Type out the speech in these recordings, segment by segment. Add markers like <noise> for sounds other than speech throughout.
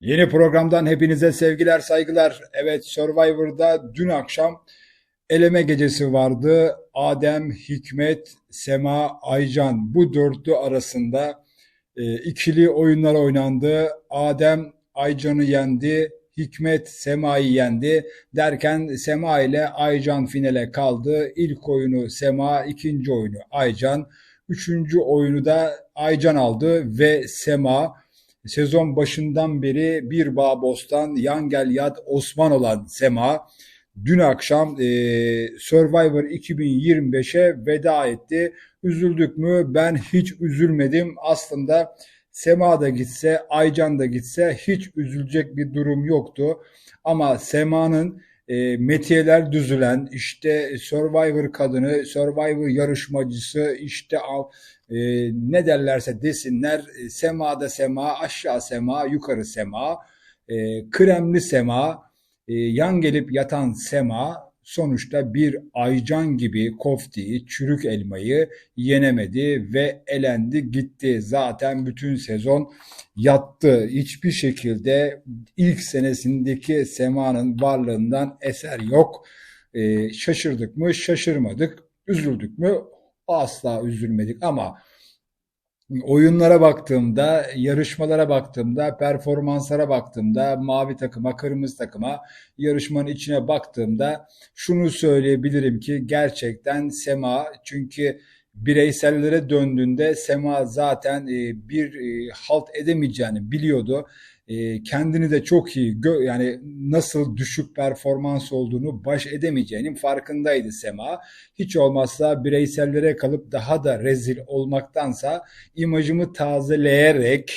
Yeni programdan hepinize sevgiler, saygılar. Evet, Survivor'da dün akşam eleme gecesi vardı. Adem, Hikmet, Sema, Aycan bu dörtlü arasında e, ikili oyunlar oynandı. Adem Aycan'ı yendi. Hikmet Sema'yı yendi. Derken Sema ile Aycan finale kaldı. İlk oyunu Sema, ikinci oyunu Aycan. Üçüncü oyunu da Aycan aldı ve Sema sezon başından beri bir bağ bostan, yan gel yat Osman olan Sema dün akşam e, Survivor 2025'e veda etti. Üzüldük mü? Ben hiç üzülmedim. Aslında Sema da gitse, Aycan da gitse hiç üzülecek bir durum yoktu. Ama Sema'nın e, metiyeler düzülen, işte Survivor kadını, Survivor yarışmacısı, işte e, ne derlerse desinler, e, semada sema, aşağı sema, yukarı sema, e, kremli sema, e, yan gelip yatan sema, sonuçta bir aycan gibi koftiyi, çürük elmayı yenemedi ve elendi gitti. Zaten bütün sezon yattı. Hiçbir şekilde ilk senesindeki Sema'nın varlığından eser yok. Ee, şaşırdık mı? Şaşırmadık. Üzüldük mü? Asla üzülmedik ama oyunlara baktığımda, yarışmalara baktığımda, performanslara baktığımda, mavi takıma, kırmızı takıma, yarışmanın içine baktığımda şunu söyleyebilirim ki gerçekten Sema çünkü bireysellere döndüğünde Sema zaten e, bir e, halt edemeyeceğini biliyordu. E, kendini de çok iyi yani nasıl düşük performans olduğunu baş edemeyeceğinin farkındaydı Sema. Hiç olmazsa bireysellere kalıp daha da rezil olmaktansa imajımı tazeleyerek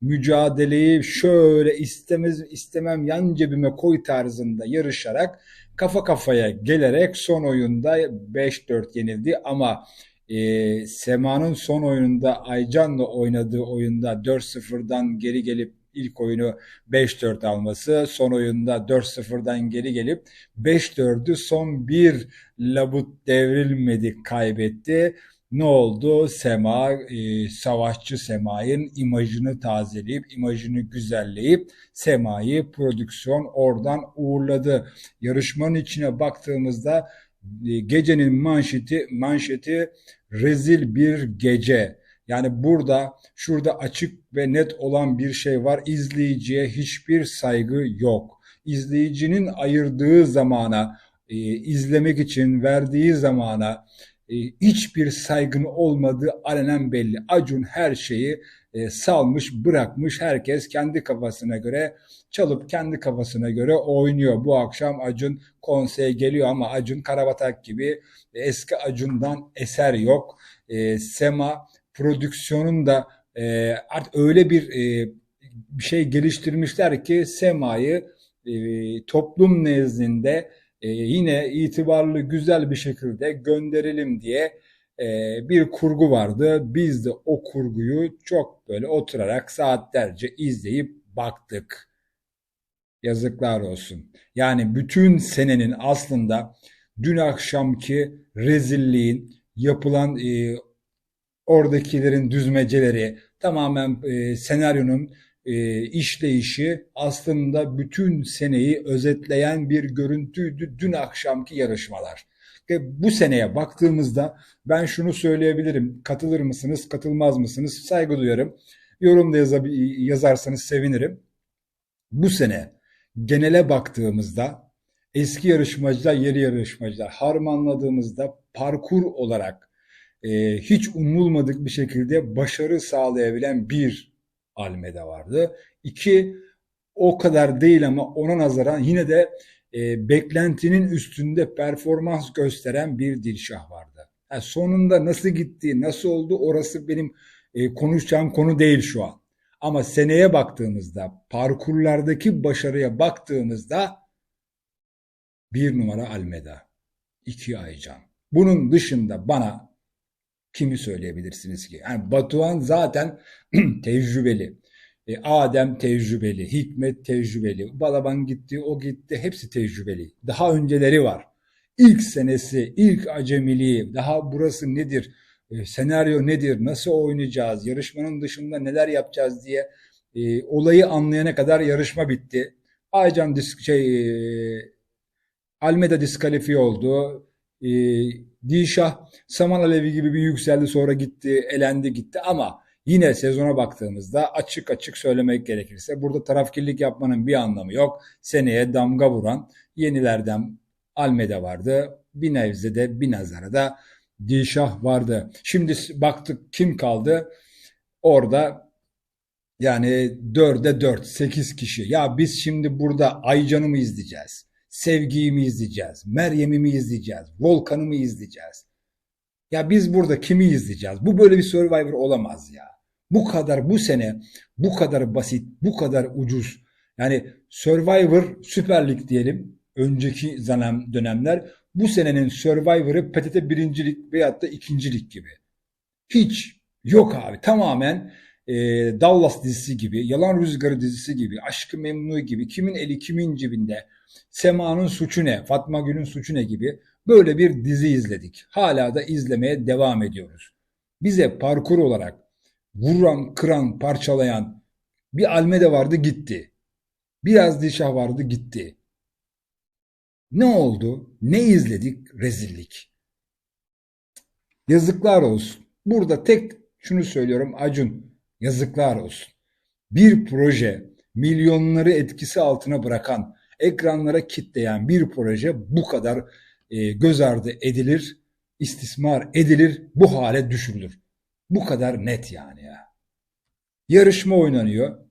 mücadeleyi şöyle istemez istemem yan cebime koy tarzında yarışarak kafa kafaya gelerek son oyunda 5-4 yenildi ama e, Sema'nın son oyununda Aycan'la oynadığı oyunda 4-0'dan geri gelip ilk oyunu 5-4 alması, son oyunda 4-0'dan geri gelip 5-4'ü son bir labut devrilmedi kaybetti. Ne oldu? Sema, e, savaşçı Sema'nın imajını tazeleyip, imajını güzelleyip Sema'yı prodüksiyon oradan uğurladı. Yarışmanın içine baktığımızda e, gecenin manşeti manşeti rezil bir gece. Yani burada şurada açık ve net olan bir şey var. İzleyiciye hiçbir saygı yok. İzleyicinin ayırdığı zamana, e, izlemek için verdiği zamana e, hiçbir saygın olmadığı alenen belli. Acun her şeyi e, salmış, bırakmış. Herkes kendi kafasına göre çalıp kendi kafasına göre oynuyor. Bu akşam Acun konseye geliyor ama Acun Karabatak gibi eski Acun'dan eser yok. E, Sema prodüksiyonun da e, artık öyle bir e, bir şey geliştirmişler ki Sema'yı e, toplum nezdinde e, yine itibarlı güzel bir şekilde gönderelim diye e, bir kurgu vardı. Biz de o kurguyu çok böyle oturarak saatlerce izleyip baktık. Yazıklar olsun. Yani bütün senenin aslında dün akşamki rezilliğin yapılan e, oradakilerin düzmeceleri tamamen e, senaryonun e, işleyişi aslında bütün seneyi özetleyen bir görüntüydü dün akşamki yarışmalar. Ve bu seneye baktığımızda ben şunu söyleyebilirim. Katılır mısınız, katılmaz mısınız? Saygı duyarım. Yorumda yazarsanız sevinirim. Bu sene genele baktığımızda eski yarışmacılar, yeni yarışmacılar harmanladığımızda parkur olarak e, hiç umulmadık bir şekilde başarı sağlayabilen bir Almeda vardı. İki, o kadar değil ama ona nazaran yine de e, beklentinin üstünde performans gösteren bir Dilşah vardı. Yani sonunda nasıl gitti, nasıl oldu orası benim e, konuşacağım konu değil şu an. Ama seneye baktığımızda, parkurlardaki başarıya baktığımızda bir numara Almeda, iki Aycan. Bunun dışında bana kimi söyleyebilirsiniz ki? Yani Batuhan zaten <clears throat> tecrübeli. E, Adem tecrübeli, Hikmet tecrübeli, Balaban gitti, o gitti, hepsi tecrübeli. Daha önceleri var. İlk senesi, ilk acemiliği, daha burası nedir, e, senaryo nedir, nasıl oynayacağız, yarışmanın dışında neler yapacağız diye E, olayı anlayana kadar yarışma bitti. Aycan disk şey e, Almeda diskalifiye oldu. E, Dilşah Saman Alevi gibi bir yükseldi sonra gitti, elendi gitti ama yine sezona baktığımızda açık açık söylemek gerekirse burada tarafkirlik yapmanın bir anlamı yok. Seneye damga vuran yenilerden Almeda vardı. Bir nevze de bir nazara da Dilşah vardı. Şimdi baktık kim kaldı? Orada yani dörde dört, sekiz kişi. Ya biz şimdi burada Aycan'ı mı izleyeceğiz? Sevgi'yi mi izleyeceğiz? Meryem'i mi izleyeceğiz? Volkan'ı mı izleyeceğiz? Ya biz burada kimi izleyeceğiz? Bu böyle bir Survivor olamaz ya. Bu kadar bu sene bu kadar basit, bu kadar ucuz. Yani Survivor Süper Lig diyelim. Önceki dönem, dönemler bu senenin Survivor'ı PTT birincilik veyahut da ikincilik gibi. Hiç yok abi. Tamamen e, Dallas dizisi gibi, Yalan Rüzgarı dizisi gibi, Aşkı Memnu gibi, kimin eli kimin cebinde, Sema'nın suçu ne, Fatma Gül'ün suçu ne gibi böyle bir dizi izledik. Hala da izlemeye devam ediyoruz. Bize parkur olarak vuran, kıran, parçalayan bir Almeda vardı gitti. Biraz Dişah vardı gitti. Ne oldu? Ne izledik? Rezillik. Yazıklar olsun. Burada tek şunu söylüyorum Acun. Yazıklar olsun. Bir proje milyonları etkisi altına bırakan, ekranlara kitleyen bir proje bu kadar e, göz ardı edilir, istismar edilir, bu hale düşürülür. Bu kadar net yani ya. Yarışma oynanıyor.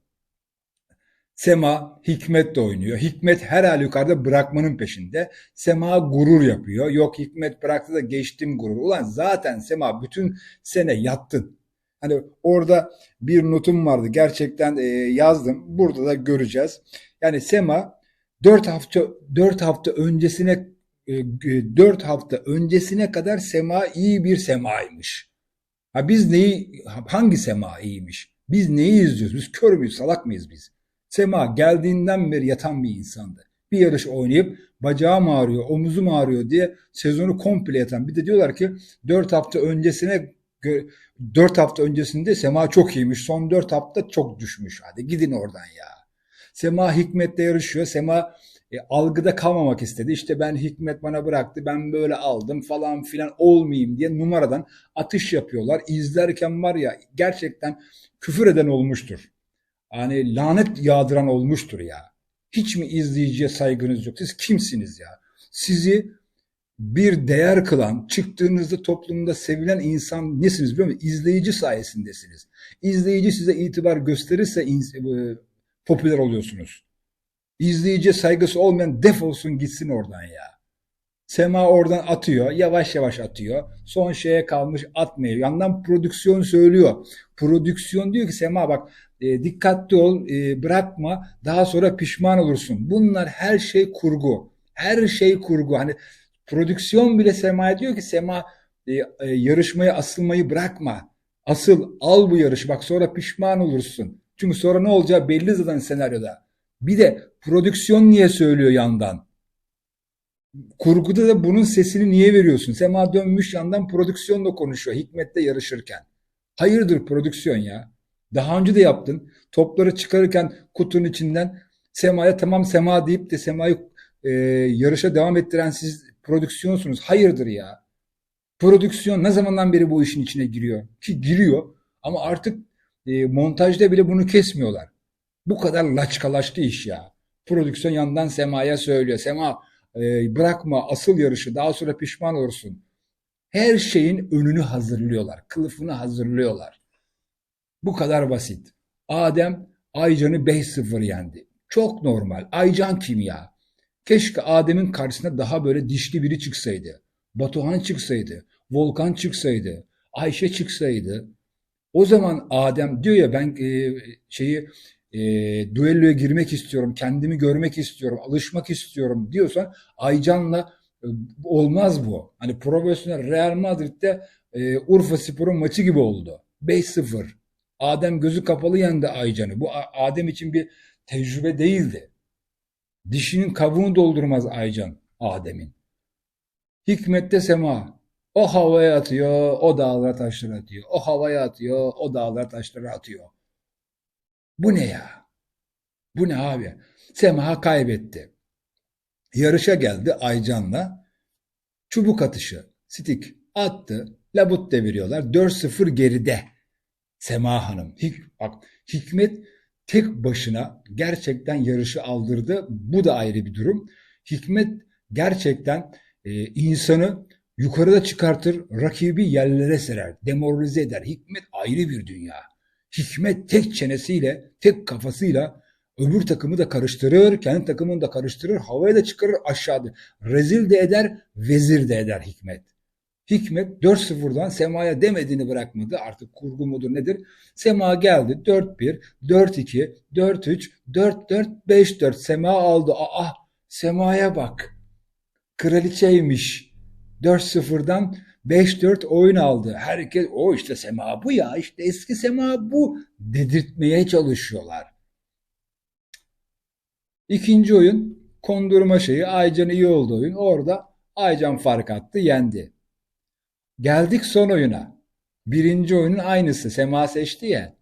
Sema Hikmet de oynuyor. Hikmet her halükarda bırakmanın peşinde. Sema gurur yapıyor. Yok Hikmet bıraktı da geçtim gurur. Ulan zaten Sema bütün sene yattın. Hani orada bir notum vardı. Gerçekten e, yazdım. Burada da göreceğiz. Yani Sema 4 hafta 4 hafta öncesine e, 4 hafta öncesine kadar Sema iyi bir Sema'ymış. Ha biz neyi hangi Sema iyiymiş? Biz neyi izliyoruz? Biz kör müyüz, salak mıyız biz? Sema geldiğinden beri yatan bir insandı. Bir yarış oynayıp bacağım ağrıyor, omuzum ağrıyor diye sezonu komple yatan. Bir de diyorlar ki 4 hafta öncesine 4 hafta öncesinde Sema çok iyiymiş. Son 4 hafta çok düşmüş. Hadi gidin oradan ya. Sema Hikmet'le yarışıyor. Sema e, algıda kalmamak istedi. İşte ben Hikmet bana bıraktı. Ben böyle aldım falan filan olmayayım diye numaradan atış yapıyorlar. İzlerken var ya gerçekten küfür eden olmuştur. Yani lanet yağdıran olmuştur ya. Hiç mi izleyiciye saygınız yok? Siz kimsiniz ya? Sizi bir değer kılan, çıktığınızda toplumda sevilen insan nesiniz biliyor musunuz? İzleyici sayesindesiniz. İzleyici size itibar gösterirse e, popüler oluyorsunuz. İzleyiciye saygısı olmayan defolsun gitsin oradan ya. Sema oradan atıyor. Yavaş yavaş atıyor. Son şeye kalmış atmıyor. Yandan prodüksiyon söylüyor. Prodüksiyon diyor ki Sema bak e, dikkatli ol e, bırakma daha sonra pişman olursun. Bunlar her şey kurgu. Her şey kurgu. Hani prodüksiyon bile Sema'ya diyor ki Sema e, e, yarışmayı asılmayı bırakma. Asıl al bu yarışı bak sonra pişman olursun. Çünkü sonra ne olacağı belli zaten senaryoda. Bir de prodüksiyon niye söylüyor yandan? Kurguda da bunun sesini niye veriyorsun? Sema dönmüş yandan prodüksiyonla konuşuyor Hikmet'le yarışırken. Hayırdır prodüksiyon ya? Daha önce de yaptın. Topları çıkarırken kutunun içinden Sema'ya tamam Sema deyip de Sema'yı e, yarışa devam ettiren siz prodüksiyonsunuz. Hayırdır ya? Prodüksiyon ne zamandan beri bu işin içine giriyor? Ki giriyor ama artık e, montajda bile bunu kesmiyorlar. Bu kadar laçkalaştı iş ya. Prodüksiyon yandan Sema'ya söylüyor. Sema e, bırakma asıl yarışı daha sonra pişman olursun. Her şeyin önünü hazırlıyorlar. Kılıfını hazırlıyorlar. Bu kadar basit. Adem Aycan'ı 5-0 yendi. Çok normal. Aycan kim ya? Keşke Adem'in karşısına daha böyle dişli biri çıksaydı. Batuhan çıksaydı. Volkan çıksaydı. Ayşe çıksaydı. O zaman Adem diyor ya ben e, şeyi e, duelloya girmek istiyorum, kendimi görmek istiyorum, alışmak istiyorum diyorsan Aycan'la e, olmaz bu. Hani profesyonel Real Madrid'de e, Urfa Spor'un maçı gibi oldu. 5-0. Adem gözü kapalı yendi Aycan'ı. Bu Adem için bir tecrübe değildi. Dişinin kabuğunu doldurmaz Aycan Adem'in. Hikmette sema. O havaya atıyor, o dağlara taşlara atıyor. O havaya atıyor, o dağlara taşlara atıyor. Bu ne ya? Bu ne abi? Sema kaybetti. Yarışa geldi Aycan'la. Çubuk atışı. Stik attı. Labut deviriyorlar. 4-0 geride. Sema Hanım. Hik bak, Hikmet tek başına gerçekten yarışı aldırdı. Bu da ayrı bir durum. Hikmet gerçekten e, insanı yukarıda çıkartır, rakibi yerlere serer, demoralize eder. Hikmet ayrı bir dünya. Hikmet tek çenesiyle, tek kafasıyla öbür takımı da karıştırır, kendi takımını da karıştırır, havaya da çıkarır aşağıda. Rezil de eder, vezir de eder Hikmet. Hikmet 4-0'dan Sema'ya demediğini bırakmadı. Artık kurgu mudur nedir? Sema geldi 4-1, 4-2, 4-3, 4-4, 5-4. Sema aldı. Aa Sema'ya bak. Kraliçeymiş. 4-0'dan 5-4 oyun aldı. Herkes o işte Sema bu ya işte eski Sema bu dedirtmeye çalışıyorlar. İkinci oyun kondurma şeyi Aycan iyi oldu oyun. Orada Aycan fark attı yendi. Geldik son oyuna. Birinci oyunun aynısı. Sema seçti ya.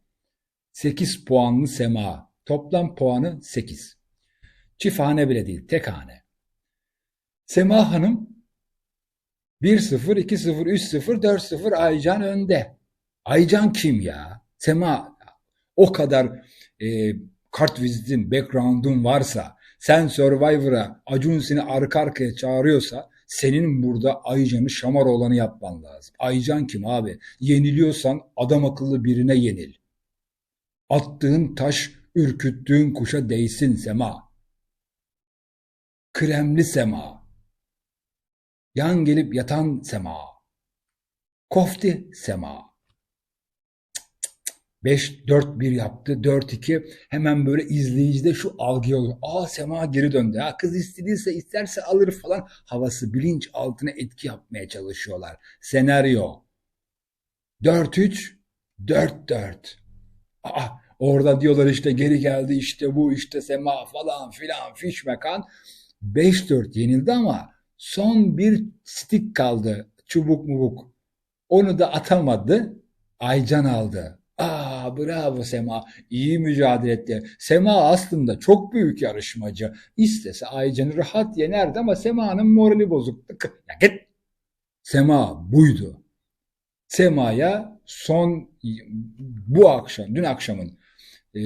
8 puanlı Sema. Toplam puanı 8. Çift bile değil. Tek hane. Sema Hanım 1-0, 2-0, 3-0, 4-0 Aycan önde. Aycan kim ya? Sema o kadar e, kart vizitin, background'un varsa, sen Survivor'a Acun seni arka arkaya çağırıyorsa senin burada Aycan'ı şamar olanı yapman lazım. Aycan kim abi? Yeniliyorsan adam akıllı birine yenil. Attığın taş ürküttüğün kuşa değsin Sema. Kremli Sema. Yan gelip yatan Sema. Kofti Sema. 5-4-1 yaptı. 4-2 hemen böyle izleyicide şu algı oluyor. Aa Sema geri döndü. Ha, kız istediyse isterse alır falan havası bilinç altına etki yapmaya çalışıyorlar. Senaryo 4-3 4-4 Aa orada diyorlar işte geri geldi işte bu işte Sema falan filan fiş mekan 5-4 yenildi ama son bir stik kaldı. Çubuk mubuk. Onu da atamadı. Aycan aldı. Aa bravo Sema. İyi mücadele etti. Sema aslında çok büyük yarışmacı. İstese Aycan'ı rahat yenerdi ama Sema'nın morali bozuktu. Ya git. Sema buydu. Sema'ya son bu akşam, dün akşamın e,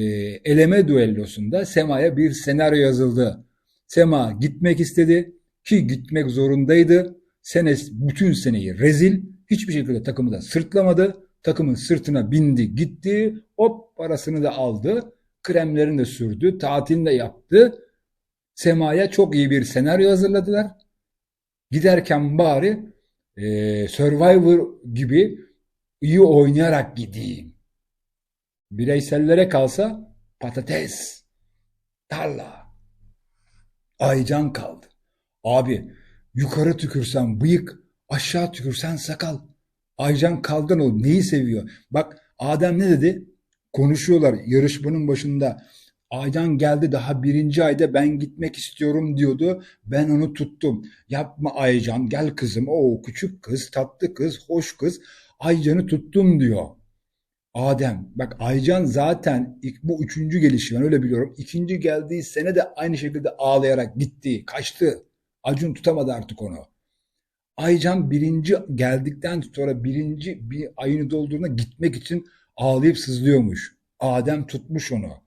eleme düellosunda Sema'ya bir senaryo yazıldı. Sema gitmek istedi ki gitmek zorundaydı. Sene, bütün seneyi rezil, hiçbir şekilde takımı da sırtlamadı takımın sırtına bindi gitti. Hop parasını da aldı. Kremlerini de sürdü tatilini de yaptı. Sema'ya çok iyi bir senaryo hazırladılar. Giderken bari e, Survivor gibi iyi oynayarak gideyim. Bireysellere kalsa patates tarla. Aycan kaldı. Abi yukarı tükürsen bıyık aşağı tükürsen sakal Aycan Kaldanoğlu neyi seviyor? Bak Adem ne dedi? Konuşuyorlar yarışmanın başında. Aycan geldi daha birinci ayda ben gitmek istiyorum diyordu. Ben onu tuttum. Yapma Aycan gel kızım. O küçük kız, tatlı kız, hoş kız. Aycan'ı tuttum diyor. Adem bak Aycan zaten ilk, bu üçüncü gelişi ben öyle biliyorum. İkinci geldiği sene de aynı şekilde ağlayarak gitti, kaçtı. Acun tutamadı artık onu. Aycan birinci geldikten sonra birinci bir ayını doldurduğuna gitmek için ağlayıp sızlıyormuş. Adem tutmuş onu.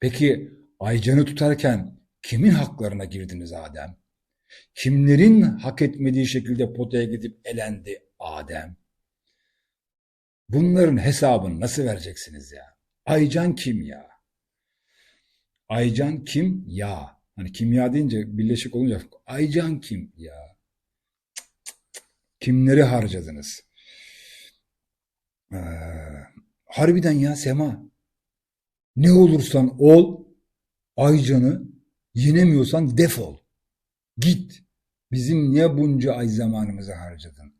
Peki Aycan'ı tutarken kimin haklarına girdiniz Adem? Kimlerin hak etmediği şekilde potaya gidip elendi Adem? Bunların hesabını nasıl vereceksiniz ya? Aycan kim ya? Aycan kim ya? Hani kimya deyince birleşik olunca Aycan kim ya? Kimleri harcadınız? Ee, harbiden ya Sema. Ne olursan ol, Aycan'ı yenemiyorsan defol. Git. Bizim niye bunca ay zamanımızı harcadın?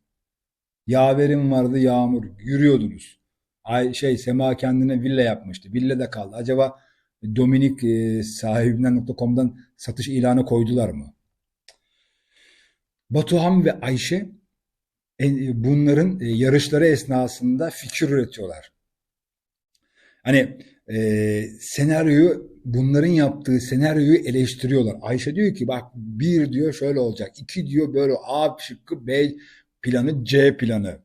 Yaverim vardı Yağmur. Yürüyordunuz. Ay şey Sema kendine villa yapmıştı. Villa da kaldı. Acaba Dominik e, sahibinden.com'dan satış ilanı koydular mı? Batuhan ve Ayşe bunların e, yarışları esnasında fikir üretiyorlar. Hani e, senaryoyu bunların yaptığı senaryoyu eleştiriyorlar. Ayşe diyor ki bak bir diyor şöyle olacak. iki diyor böyle A şıkkı B planı C planı.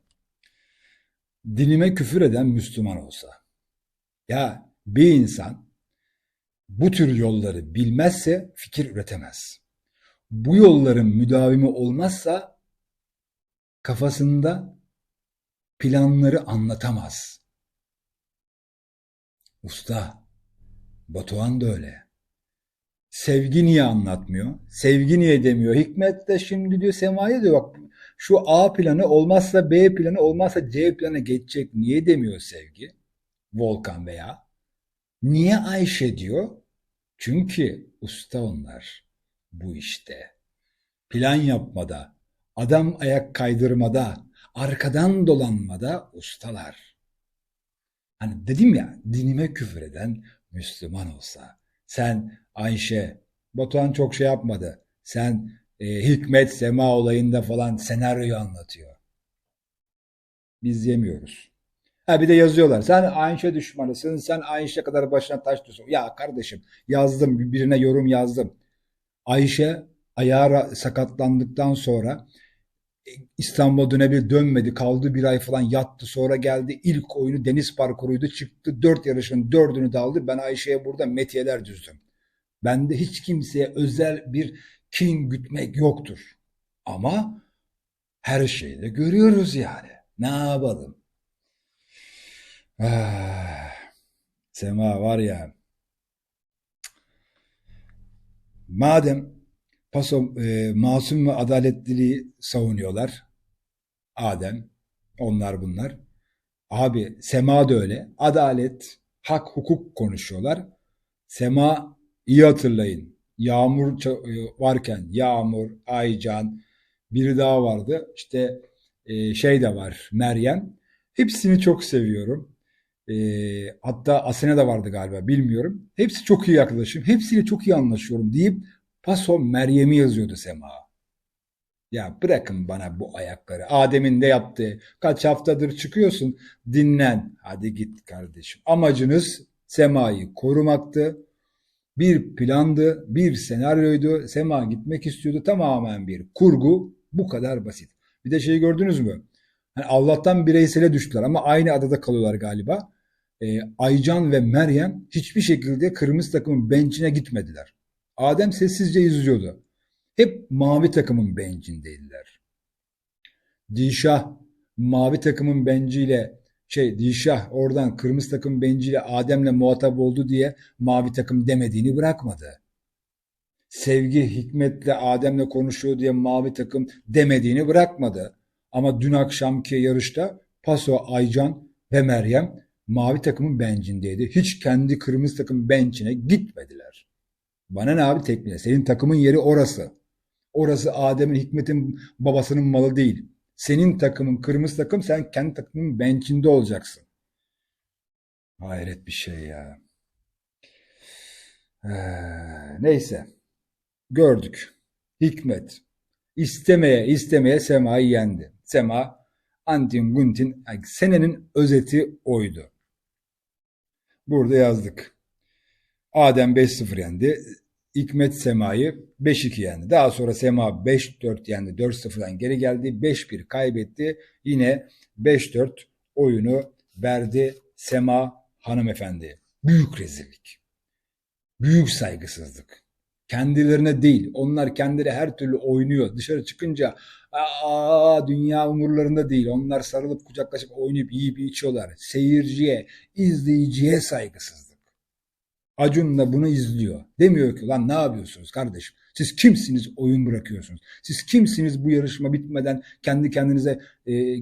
Dinime küfür eden Müslüman olsa. Ya bir insan bu tür yolları bilmezse fikir üretemez. Bu yolların müdavimi olmazsa kafasında planları anlatamaz. Usta, Batuhan da öyle. Sevgi niye anlatmıyor? Sevgi niye demiyor? Hikmet de şimdi diyor Sema'ya diyor bak şu A planı olmazsa B planı olmazsa C planı geçecek. Niye demiyor sevgi? Volkan veya. Niye Ayşe diyor? Çünkü usta onlar bu işte. Plan yapmada, adam ayak kaydırmada, arkadan dolanmada ustalar. Hani dedim ya dinime küfür eden Müslüman olsa. Sen Ayşe, Batuhan çok şey yapmadı. Sen e, Hikmet Sema olayında falan senaryoyu anlatıyor. Biz yemiyoruz. Ha bir de yazıyorlar. Sen Ayşe düşmanısın. Sen Ayşe kadar başına taş düşün. Ya kardeşim yazdım birine yorum yazdım. Ayşe ayağı sakatlandıktan sonra İstanbul'a dönebilir dönmedi. Kaldı bir ay falan yattı. Sonra geldi. ilk oyunu deniz parkuruydu. Çıktı. Dört yarışın dördünü de aldı. Ben Ayşe'ye burada metiyeler düzdüm. Bende hiç kimseye özel bir kin gütmek yoktur. Ama her şeyi de görüyoruz yani. Ne yapalım? Ah, Sema var ya. Madem paso, e, masum ve adaletliliği savunuyorlar. Adem, onlar bunlar. Abi Sema da öyle. Adalet, hak, hukuk konuşuyorlar. Sema iyi hatırlayın. Yağmur varken Yağmur, Aycan, biri daha vardı. İşte e, şey de var Meryem. Hepsini çok seviyorum. E, hatta Asena da vardı galiba bilmiyorum. Hepsi çok iyi arkadaşım. Hepsiyle çok iyi anlaşıyorum deyip paso Meryem'i yazıyordu Sema. Ya bırakın bana bu ayakları. Adem'in de yaptığı. Kaç haftadır çıkıyorsun. Dinlen. Hadi git kardeşim. Amacınız Sema'yı korumaktı. Bir plandı, bir senaryoydu. Sema gitmek istiyordu. Tamamen bir kurgu. Bu kadar basit. Bir de şeyi gördünüz mü? Hani Allah'tan bireysele düştüler ama aynı adada kalıyorlar galiba. Ee, Aycan ve Meryem hiçbir şekilde kırmızı takımın bench'ine gitmediler. Adem sessizce izliyordu. Hep mavi takımın bencindeydiler. Dişah mavi takımın benciyle şey Dişah oradan kırmızı takım benciyle Adem'le muhatap oldu diye mavi takım demediğini bırakmadı. Sevgi Hikmet'le Adem'le konuşuyor diye mavi takım demediğini bırakmadı. Ama dün akşamki yarışta Paso, Aycan ve Meryem mavi takımın bencindeydi. Hiç kendi kırmızı takım benchine gitmediler. Bana ne abi tekniğe? Senin takımın yeri orası. Orası Adem'in, Hikmet'in babasının malı değil. Senin takımın kırmızı takım sen kendi takımın benchinde olacaksın. Hayret bir şey ya. Ee, neyse. Gördük. Hikmet. istemeye istemeye Sema'yı yendi. Sema Antin Guntin senenin özeti oydu. Burada yazdık. Adem 5-0 yendi. Hikmet Sema'yı 5-2 yendi. Daha sonra Sema 5-4 yendi. 4-0'dan geri geldi. 5-1 kaybetti. Yine 5-4 oyunu verdi Sema hanımefendi. Büyük rezillik. Büyük saygısızlık. Kendilerine değil. Onlar kendileri her türlü oynuyor. Dışarı çıkınca aa, dünya umurlarında değil. Onlar sarılıp kucaklaşıp oynayıp yiyip içiyorlar. Seyirciye, izleyiciye saygısızlık. Acun da bunu izliyor. Demiyor ki lan ne yapıyorsunuz kardeşim? Siz kimsiniz oyun bırakıyorsunuz? Siz kimsiniz bu yarışma bitmeden kendi kendinize e,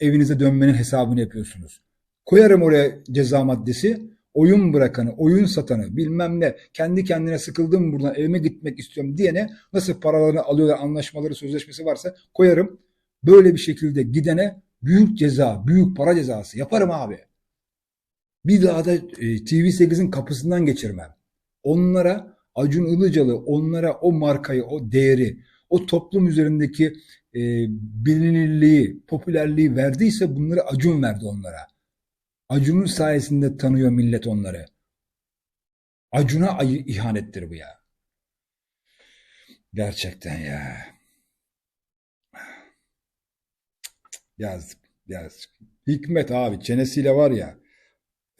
evinize dönmenin hesabını yapıyorsunuz? Koyarım oraya ceza maddesi. Oyun bırakanı, oyun satanı, bilmem ne, kendi kendine sıkıldım buradan evime gitmek istiyorum diyene nasıl paralarını alıyorlar, anlaşmaları, sözleşmesi varsa koyarım. Böyle bir şekilde gidene büyük ceza, büyük para cezası yaparım abi. Bir daha da e, TV8'in kapısından geçirmem. Onlara Acun Ilıcalı, onlara o markayı, o değeri, o toplum üzerindeki e, bilinirliği, popülerliği verdiyse bunları Acun verdi onlara. Acun'un sayesinde tanıyor millet onları. Acun'a ihanettir bu ya. Gerçekten ya. Yazık, yazık. Hikmet abi çenesiyle var ya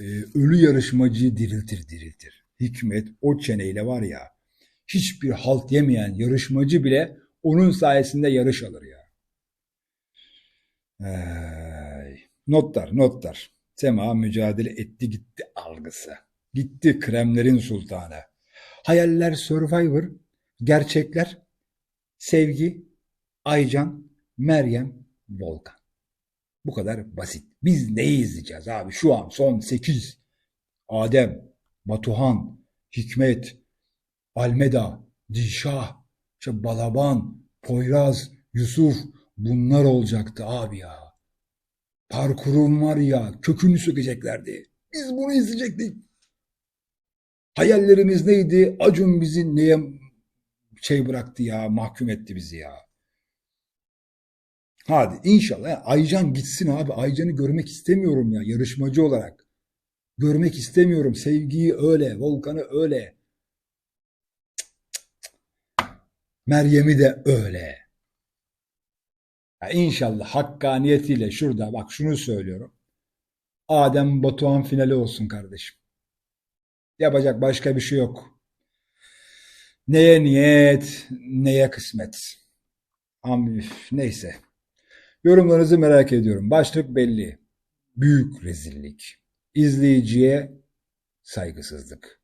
e, ölü yarışmacıyı diriltir diriltir. Hikmet o çeneyle var ya hiçbir halt yemeyen yarışmacı bile onun sayesinde yarış alır ya. Ay. Notlar, notlar. Sema mücadele etti gitti algısı. Gitti kremlerin sultanı. Hayaller Survivor, gerçekler Sevgi, Aycan, Meryem, Volkan. Bu kadar basit. Biz neyi izleyeceğiz abi? Şu an son 8. Adem, Batuhan, Hikmet, Almeda, Dişah, işte Balaban, Poyraz, Yusuf bunlar olacaktı abi ya. Parkurun var ya kökünü sökeceklerdi. Biz bunu izleyecektik. Hayallerimiz neydi? Acun bizi neye şey bıraktı ya, mahkum etti bizi ya. Hadi inşallah. Ya Aycan gitsin abi. Aycan'ı görmek istemiyorum ya yarışmacı olarak. Görmek istemiyorum. Sevgiyi öyle, Volkan'ı öyle. Meryem'i de öyle. Ya inşallah hakkaniyetiyle şurada bak şunu söylüyorum. Adem Batuhan finali olsun kardeşim. Yapacak başka bir şey yok. Neye niyet, neye kısmet. Ama üf, neyse. Yorumlarınızı merak ediyorum. Başlık belli. Büyük rezillik. İzleyiciye saygısızlık.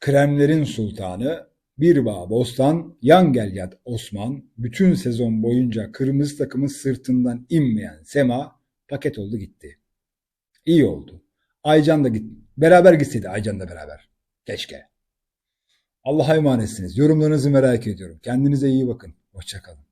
Kremlerin sultanı Birbağ Bostan, yan gel Osman, bütün sezon boyunca kırmızı takımın sırtından inmeyen Sema paket oldu gitti. İyi oldu. Aycan da git. Beraber gitseydi Aycan da beraber. Keşke. Allah'a emanetsiniz. Yorumlarınızı merak ediyorum. Kendinize iyi bakın. Hoşçakalın.